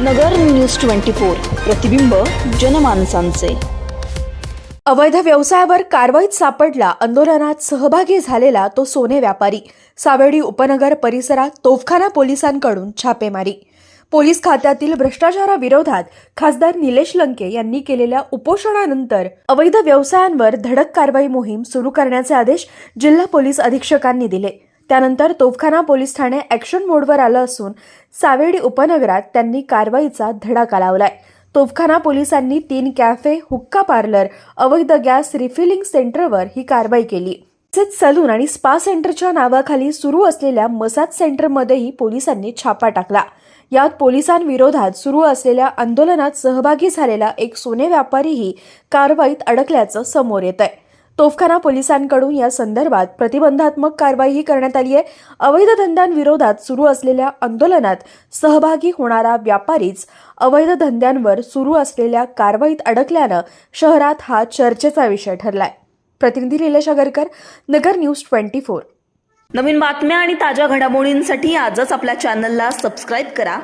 नगर news twenty four प्रतिबिंब जनमानसांचे. अवैध व्यवसायावर कारवाईत सापडला आंदोलनात सहभागी झालेला तो सोने व्यापारी. सावेडी उपनगर परिसरात तोफखाना पोलिसांकडून छापेमारी. पोलीस खात्यातील भ्रष्टाचाराविरोधात खासदार निलेश लंके यांनी केलेल्या उपोषणानंतर अवैध व्यवसायांवर धडक कारवाई मोहीम सुरू करण्याचे आदेश जिल्हा पोलीस अधीक्षकांनी दिले. त्यानंतर तोफखाना पोलीस ठाणे ॲक्शन मोडवर आलं असून सावेडी उपनगरात त्यांनी कारवाईचा धडाका लावलाय. तोफखाना पोलिसांनी तीन कॅफे हुक्का पार्लर अवैध गॅस रिफिलिंग सेंटरवर ही कारवाई केली. तसेच सलून आणि स्पा सेंटरच्या नावाखाली सुरू असलेल्या मसाज सेंटरमध्येही पोलिसांनी छापा टाकला. यात पोलिसांविरोधात सुरू असलेल्या आंदोलनात सहभागी झालेला एक सोने व्यापारीही कारवाईत अडकल्याचं समोर येत आहे तोफखाना पोलिसांकडून या संदर्भात प्रतिबंधात्मक कारवाईही करण्यात आली आहे. अवैध धंद्यांविरोधात सुरू असलेल्या आंदोलनात सहभागी होणारा व्यापारीच अवैध धंद्यांवर सुरू असलेल्या कारवाईत अडकल्यानं शहरात हा चर्चेचा विषय ठरलाय. प्रतिनिधी Nilesh Agarkar Nagar news twenty four. नवीन बातम्या आणि ताज्या घडामोडींसाठी आजच आपल्या चॅनलला सबस्क्राईब करा.